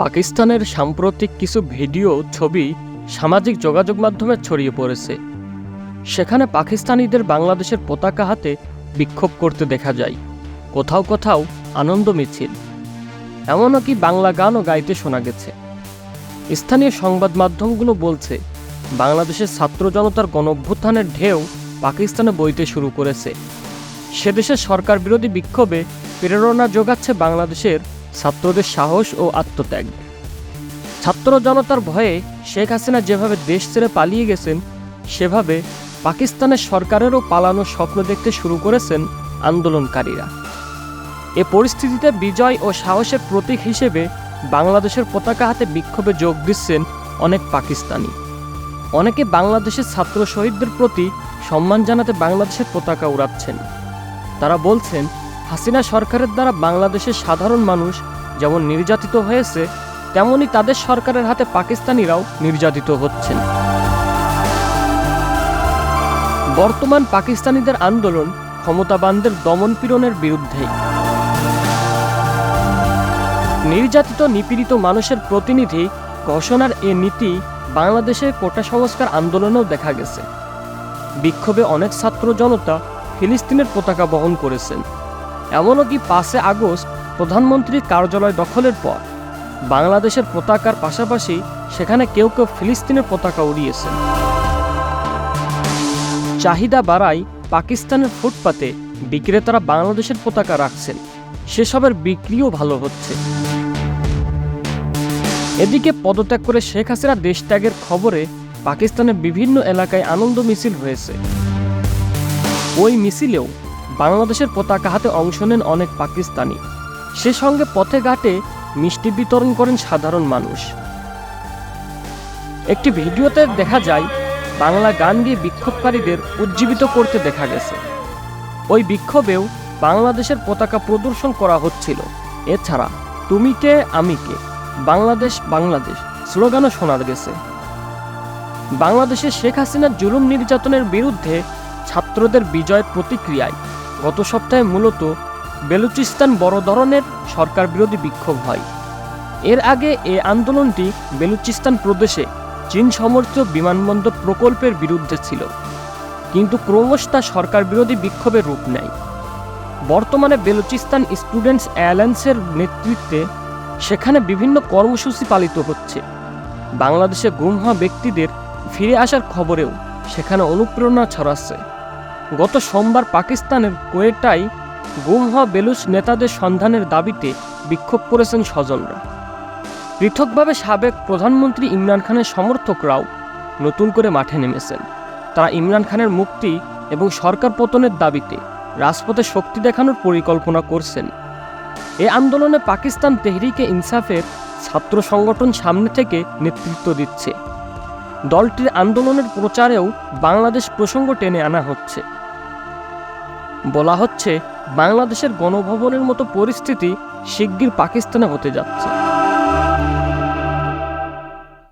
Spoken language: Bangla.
পাকিস্তানের সাম্প্রতিক কিছু ভিডিও, ছবি, সামাজিক যোগাযোগ মাধ্যমে ছড়িয়ে পড়েছে। সেখানে পাকিস্তানিদের বাংলাদেশের পতাকা হাতে বিক্ষোভ করতে দেখা যায়। কোথাও কোথাও আনন্দ মিছিল। এমনও কি বাংলা গানও গাইতে শোনা গেছে। স্থানীয় সংবাদ মাধ্যমগুলো বলছে, বাংলাদেশের ছাত্র জনতার গণঅভ্যুত্থানের ঢেউ পাকিস্তানে বইতে শুরু করেছে। সে দেশের সরকার বিরোধী বিক্ষোভে প্রেরণা যোগাচ্ছে বাংলাদেশের ছাত্রদের সাহস ও আত্মত্যাগ। ছাত্র জনতার ভয়ে শেখ হাসিনা যেভাবে দেশ ছেড়ে পালিয়ে গেছেন, সেভাবে পাকিস্তানের সরকারেরও পালানোর স্বপ্ন দেখতে শুরু করেছেন আন্দোলনকারীরা। এ পরিস্থিতিতে বিজয় ও সাহসের প্রতীক হিসেবে বাংলাদেশের পতাকা হাতে বিক্ষোভে যোগ দিচ্ছেন অনেক পাকিস্তানি। অনেকে বাংলাদেশের ছাত্র শহীদদের প্রতি সম্মান জানাতে বাংলাদেশের পতাকা উড়াচ্ছেন। তারা বলছেন হাসিনা সরকারের দ্বারা বাংলাদেশের সাধারণ মানুষ যেমন নির্যাতিত হয়েছে, তেমনি তাদের সরকারের হাতে পাকিস্তানিরাও নির্যাতিত হচ্ছেন। বর্তমান পাকিস্তানিদের আন্দোলন ক্ষমতাবানদের দমনপীড়নের বিরুদ্ধেই নির্যাতিত, নিপীড়িত মানুষের প্রতিনিধি ঘোষণার এ নীতি বাংলাদেশের কোটা সংস্কার আন্দোলনেও দেখা গেছে। বিক্ষোভে অনেক ছাত্র জনতা ফিলিস্তিনের পতাকা বহন করেছেন। এমনও কি পাঁচে আগস্ট প্রধানমন্ত্রীর কার্যালয় দখলের পর বাংলাদেশের পতাকার পাশাপাশি সেখানে কেউ কেউ ফিলিস্তিনের পতাকা উড়িয়েছে চাহিদা বাড়ায় পাকিস্তানের ফুটপাতে বিক্রেতারা বাংলাদেশের পতাকা রাখছেন। সেসবের বিক্রিও ভালো হচ্ছে। এদিকে পদত্যাগ করে শেখ হাসিনা দেশ ত্যাগের খবরে পাকিস্তানের বিভিন্ন এলাকায় আনন্দ মিছিল হয়েছে। ওই মিছিলেও বাংলাদেশের পতাকা হাতে অংশ নেন অনেক পাকিস্তানি। সে সঙ্গে পথে ঘাটে মিষ্টি বিতরণ করেন সাধারণ মানুষ। একটি ভিডিওতে দেখা যায়, বাংলা গান গিয়ে বিক্ষোভকারীদের উজ্জীবিত করতে দেখা গেছে। ওই বিক্ষোভেও বাংলাদেশের পতাকা প্রদর্শন করা হচ্ছিল। এছাড়া, তুমি কে, আমি কে? বাংলাদেশ বাংলাদেশ স্লোগানও শোনা গেছে। বাংলাদেশে শেখ হাসিনার জুলুম নির্যাতনের বিরুদ্ধে ছাত্রদের বিজয় প্রতিক্রিয়ায় গত সপ্তাহে মূলত বেলুচিস্তান বড় ধরনের সরকার বিরোধী বিক্ষোভ হয়। এর আগে এ আন্দোলনটি বেলুচিস্তান প্রদেশে চীন সমর্থিত বিমানবন্দর প্রকল্পের বিরুদ্ধে ছিল, কিন্তু ক্রমশ তা সরকার বিরোধী বিক্ষোভের রূপ নেয়। বর্তমানে বেলুচিস্তান স্টুডেন্টস অ্যালায়েন্সের নেতৃত্বে সেখানে বিভিন্ন কর্মসূচি পালিত হচ্ছে। বাংলাদেশে গুম হওয়া ব্যক্তিদের ফিরে আসার খবরেও সেখানে অনুপ্রেরণা ছড়াচ্ছে। গত সোমবার পাকিস্তানের কোয়েটায় গুম হওয়া বেলুচ নেতাদের সন্ধানের দাবিতে বিক্ষোভ করেছেন স্বজনরা। পৃথকভাবে সাবেক প্রধানমন্ত্রী ইমরান খানের সমর্থকরাও নতুন করে মাঠে নেমেছেন। তারা ইমরান খানের মুক্তি এবং সরকার পতনের দাবিতে রাজপথে শক্তি দেখানোর পরিকল্পনা করছেন। এ আন্দোলনে পাকিস্তান তেহরিকে ইনসাফের ছাত্র সংগঠন সামনে থেকে নেতৃত্ব দিচ্ছে। দলটির আন্দোলনের প্রচারেও বাংলাদেশ প্রসঙ্গ টেনে আনা হচ্ছে। বলা হচ্ছে বাংলাদেশের গণভবনের মতো পরিস্থিতি শিগগির পাকিস্তানে হতে যাচ্ছে।